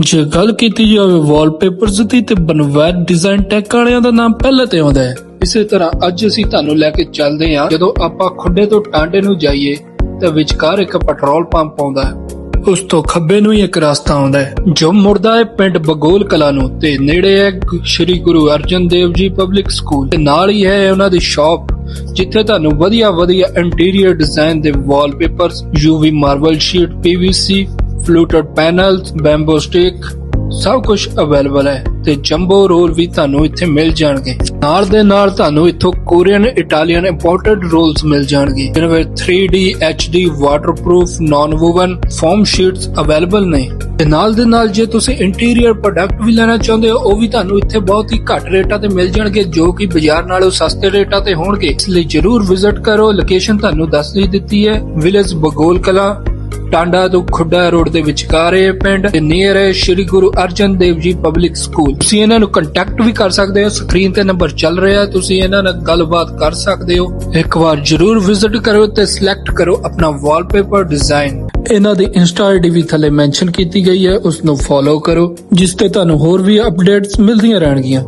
ਜੇ ਗੱਲ ਕੀਤੀ ਜਾਵੇ ਵਾਲਪੇਪਰਸ ਦੀ ਤੇ ਬਨਵੈਟ ਡਿਜ਼ਾਈਨ ਟੈਕ ਵਾਲਿਆਂ ਦਾ ਨਾਮ ਪਹਿਲੇ ਤੇ ਆਉਂਦਾ ਹੈ। ਇਸੇ ਤਰ੍ਹਾਂ ਅੱਜ ਅਸੀਂ ਤੁਹਾਨੂੰ ਲੈ ਕੇ ਚੱਲਦੇ ਹਾਂ, ਜਦੋਂ ਆਪਾਂ ਖੁੱਡੇ ਤੋਂ ਟਾਂਡੇ ਨੂੰ ਜਾਈਏ, ਤਾਂ ਵਿਚਕਾਰ ਇੱਕ ਪੈਟਰੋਲ ਪੰਪ ਆਉਂਦਾ ਹੈ। ਉਸ ਤੋਂ ਖੱਬੇ ਨੂੰ ਹੀ ਇੱਕ ਰਸਤਾ ਆਉਂਦਾ ਹੈ, ਜੋ ਮੁੜਦਾ ਹੈ ਪਿੰਡ ਬਗੋਲ ਕਲਾ ਨੂੰ, ਤੇ ਨੇੜੇ ਹੈ ਸ਼੍ਰੀ ਗੁਰੂ ਅਰਜਨ ਦੇਵ ਜੀ ਪਬਲਿਕ ਸਕੂਲ ਤੇ ਨਾਲ ਹੀ ਹੈ ਉਹਨਾਂ ਦੀ ਸ਼ਾਪ ਜਿੱਥੇ ਤੁਹਾਨੂੰ ਵਧੀਆ ਵਧੀਆ ਇੰਟੀਰੀਅਰ ਡਿਜ਼ਾਈਨ ਦੇ wallpapers UV marble sheet PVC fluted panels, bamboo stick, ਸਭ ਕੁਝ ਅਵੇਲੇਬਲ ਹੈ ਤੇ ਜੰਬੋ ਰੋਲ ਵੀ ਤੁਹਾਨੂੰ ਇੱਥੇ ਮਿਲ ਜਾਣਗੇ। ਨਾਲ ਦੇ ਨਾਲ ਤੁਹਾਨੂੰ ਇੱਥੋਂ ਕੋਰੀਅਨ, ਇਟਾਲੀਅਨ ਇੰਪੋਰਟਡ ਰੋਲਸ ਮਿਲ ਜਾਣਗੇ, ਜਿਨ੍ਹਾਂ ਵਿੱਚ 3D HD waterproof non woven foam sheets available ਨੇ। ਤੇ ਨਾਲ ਦੇ ਨਾਲ ਜੇ ਤੁਸੀਂ ਇੰਟੀਰੀਅਰ ਪ੍ਰੋਡਕਟ ਵੀ ਲੈਣਾ ਚਾਹੁੰਦੇ ਹੋ, ਉਹ ਵੀ ਤੁਹਾਨੂੰ ਇੱਥੇ ਬਹੁਤ ਹੀ ਘੱਟ ਰੇਟਾਂ ਤੇ ਮਿਲ ਜਾਣਗੇ, ਜੋ ਕਿ ਬਾਜ਼ਾਰ ਨਾਲੋਂ ਸਸਤੇ ਰੇਟਾਂ ਤੇ ਹੋਣਗੇ। ਇਸ ਲਈ ਜਰੂਰ ਵਿਜ਼ਿਟ ਕਰੋ। ਲੋਕੇਸ਼ਨ ਤੁਹਾਨੂੰ ਦੱਸ ਦਿੱਤੀ ਹੈ ਵਿਲੇਜ ਬਗੋਲ ਕਲਾ ਟਾਂਡਾ ਤੋਂ ਖੁੱਡਾ ਰੋਡ ਦੇ ਵਿਚਕਾਰ ਇਹ ਪਿੰਡ ਤੇ ਨੀਅਰ ਹੈ ਸ਼੍ਰੀ ਗੁਰੂ ਅਰਜਨ ਦੇਵ ਜੀ ਪਬਲਿਕ ਸਕੂਲ ਤੁਸੀਂ ਇਹਨਾਂ ਨੂੰ ਕੰਟੈਕਟ ਵੀ ਕਰ ਸਕਦੇ ਹੋ ਸਕਰੀਨ ਤੇ ਨੰਬਰ ਚੱਲ ਰਿਹਾ, ਤੁਸੀਂ ਇਹਨਾਂ ਨਾਲ ਗੱਲਬਾਤ ਕਰ ਸਕਦੇ ਹੋ। ਇੱਕ ਵਾਰ ਜਰੂਰ ਵਿਜ਼ਿਟ ਕਰੋ ਤੇ ਸਿਲੈਕਟ ਕਰੋ ਆਪਣਾ ਵਾਲਪੇਪਰ ਡਿਜ਼ਾਈਨ ਇਹਨਾਂ ਦੀ ਇੰਸਟਾ ਆਈਡੀ ਵੀ ਥੱਲੇ ਮੈਂਸ਼ਨ ਕੀਤੀ ਗਈ ਹੈ ਉਸ ਨੂੰ ਫੋਲੋ ਕਰੋ, ਜਿਸ ਤੇ ਤੁਹਾਨੂੰ ਹੋਰ ਵੀ ਅਪਡੇਟਸ ਮਿਲਦੀਆਂ ਰਹਿਣਗੀਆਂ।